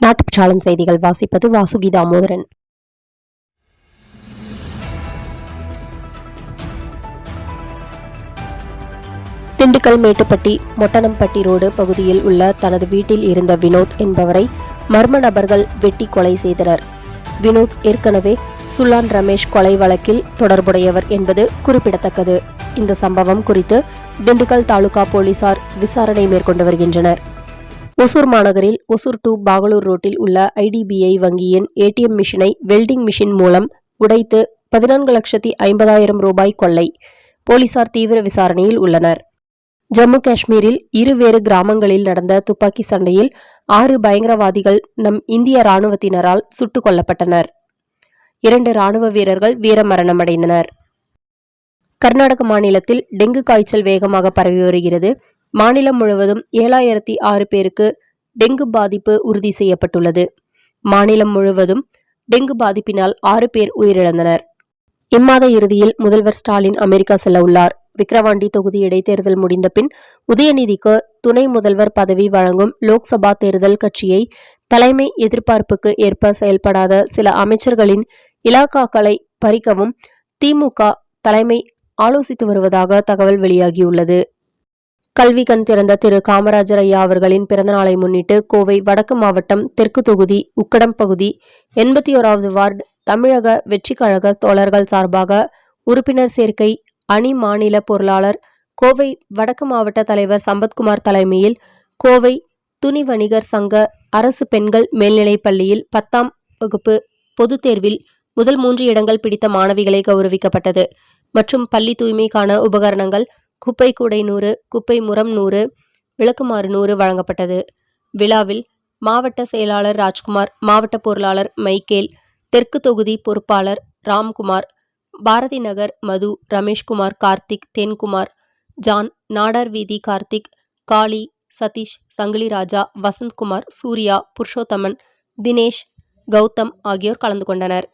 நாட்டுச்சாளன் செய்திகள் வாசிப்பது வாசுகி தாமோதரன் திண்டுக்கல் மேட்டுப்பட்டி மொட்டனம்பட்டி ரோடு பகுதியில் உள்ள தனது வீட்டில் இருந்த வினோத் என்பவரை மர்ம நபர்கள் வெட்டி கொலை செய்தனர். வினோத் ஏற்கனவே சுல்லான் ரமேஷ் கொலை வழக்கில் தொடர்புடையவர் என்பது குறிப்பிடத்தக்கது. இந்த சம்பவம் குறித்து திண்டுக்கல் தாலுகா போலீசார் விசாரணை மேற்கொண்டு வருகின்றனர். ஒசூர் மாநகரில் ஒசூர் டு பாகலூர் ரோட்டில் உள்ள ஐடிபிஐ வங்கியின் ஏடிஎம் மிஷினை வெல்டிங் மிஷின் மூலம் உடைத்து பதினான்கு லட்சத்தி ஐம்பதாயிரம் ரூபாய் கொள்ளை போலீசார் தீவிர விசாரணையில் உள்ளனர். ஜம்மு காஷ்மீரில் இருவேறு கிராமங்களில் நடந்த துப்பாக்கி சண்டையில் ஆறு பயங்கரவாதிகள் நம் இந்திய ராணுவத்தினரால் சுட்டுக் கொல்லப்பட்டனர். இரண்டு ராணுவ வீரர்கள் வீரமரணமடைந்தனர். கர்நாடக மாநிலத்தில் டெங்கு காய்ச்சல் வேகமாக பரவி வருகிறது. மாநிலம் முழுவதும் ஏழாயிரத்தி ஆறு பேருக்கு டெங்கு பாதிப்பு உறுதி செய்யப்பட்டுள்ளது. மாநிலம் முழுவதும் டெங்கு பாதிப்பினால் ஆறு பேர் உயிரிழந்தனர். இம்மாத இறுதியில் முதல்வர் ஸ்டாலின் அமெரிக்கா செல்ல உள்ளார். விக்கிரவாண்டி தொகுதி இடைத்தேர்தல் முடிந்த பின் உதயநிதிக்கு துணை முதல்வர் பதவி வழங்கும் லோக்சபா தேர்தல் கட்சியை தலைமை எதிர்பார்ப்புக்கு ஏற்ப செயல்படாத சில அமைச்சர்களின் இலாக்காக்களை பறிக்கவும் திமுக தலைமை ஆலோசித்து வருவதாக தகவல் வெளியாகியுள்ளது. கல்வி கண் திறந்த திரு. காமராஜர் ஐயா அவர்களின் பிறந்தநாளை முன்னிட்டு கோவை வடக்கு மாவட்டம் தெற்கு தொகுதி உக்கடம் பகுதி எண்பத்தி ஓராவது வார்டு தமிழக வெற்றிக்கழக தோழர்கள் சார்பாக உறுப்பினர் சேர்க்கை அணி மாநில பொருளாளர் கோவை வடக்கு மாவட்ட தலைவர் சம்பத்குமார் தலைமையில் கோவை துணி வணிகர் சங்க அரசு பெண்கள் மேல்நிலைப் பள்ளியில் பத்தாம் வகுப்பு பொதுத் தேர்வில் முதல் மூன்று இடங்கள் பிடித்த மாணவிகளை கௌரவிக்கப்பட்டது. மற்றும் பள்ளி தூய்மைக்கான உபகரணங்கள் குப்பை கூடை நூறு குப்பை முறம் நூறு விளக்குமாறு நூறு வழங்கப்பட்டது. விழாவில் மாவட்ட செயலாளர் ராஜ்குமார் மாவட்ட பொருளாளர் மைக்கேல் தெற்கு தொகுதி பொறுப்பாளர் ராம்குமார் பாரதி நகர் மது ரமேஷ்குமார் கார்த்திக் தென்குமார் ஜான் நாடார் வீதி கார்த்திக் காளி சதீஷ் சங்கிலி ராஜா வசந்த்குமார் சூர்யா புருஷோத்தமன் தினேஷ் கௌதம் ஆகியோர் கலந்து கொண்டனர்.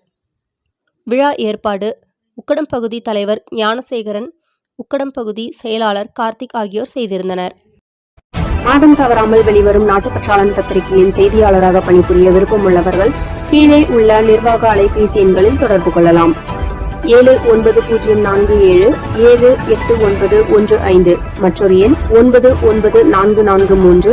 விழா ஏற்பாடு. உக்கடம் பகுதி தலைவர் ஞானசேகரன் உக்கடம் பகுதி செயலாளர் கார்த்திக் ஆகியோர் செய்திருந்தனர். மாதம் தவறாமல் வெளிவரும் நாட்டுப்பற்றாளன் பத்திரிகையின் செய்தியாளராக பணிபுரிய விருப்பமுள்ளவர்கள் கீழே உள்ள நிர்வாக அலைபேசி எண்களில் தொடர்பு கொள்ளலாம். ஏழு ஒன்பது பூஜ்ஜியம் நான்கு ஏழு ஏழு எட்டு ஒன்பது ஒன்று ஐந்து மற்றொரு எண் ஒன்பது ஒன்பது நான்கு நான்கு மூன்று